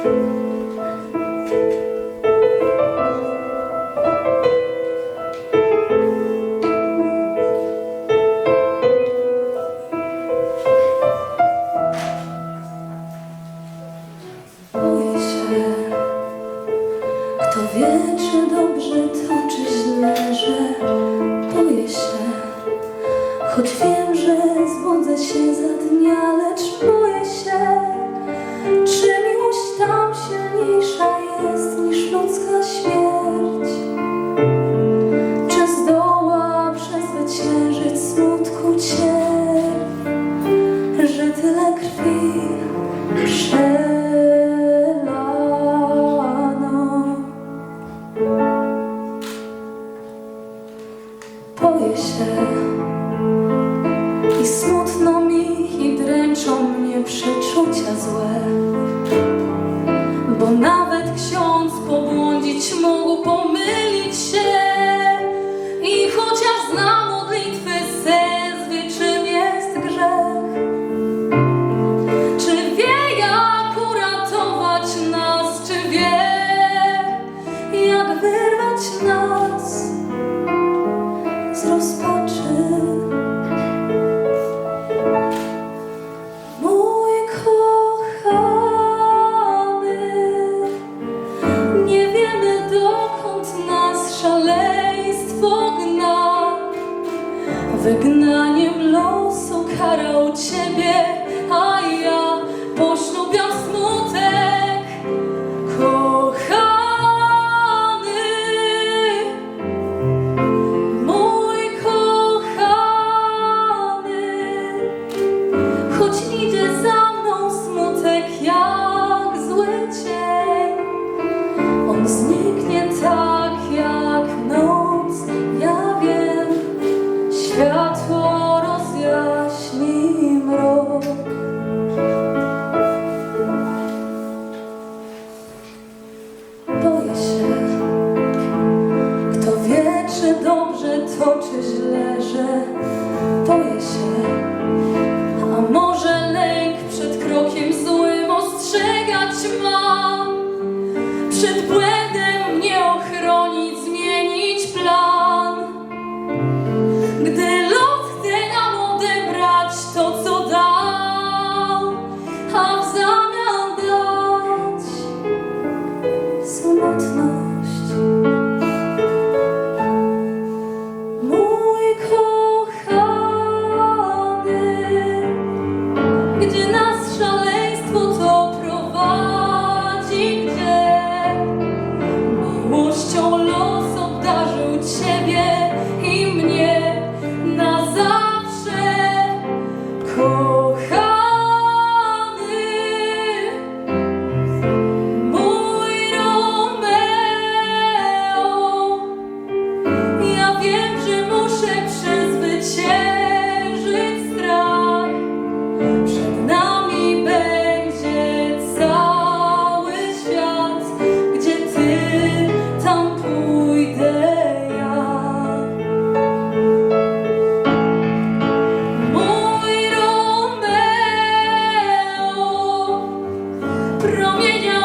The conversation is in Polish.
Kto wie, czy dobrze to, czy źle, że Boję się i smutno mi i dręczą mnie przeczucia złe, bo nawet ksiądz pobłądzić mógł, pomylić się i chociaż zna modlitwy sens, czym jest grzech. Czy wie, jak uratować nas? Czy wie, jak wyrwać nas Wygnaniem losu karał ciebie, a ja poślubiam smutek. Czy dobrze to, czy źle, że boję się. A może lęk przed krokiem złym ostrzegać ma? Przed błędem Amen. 容易就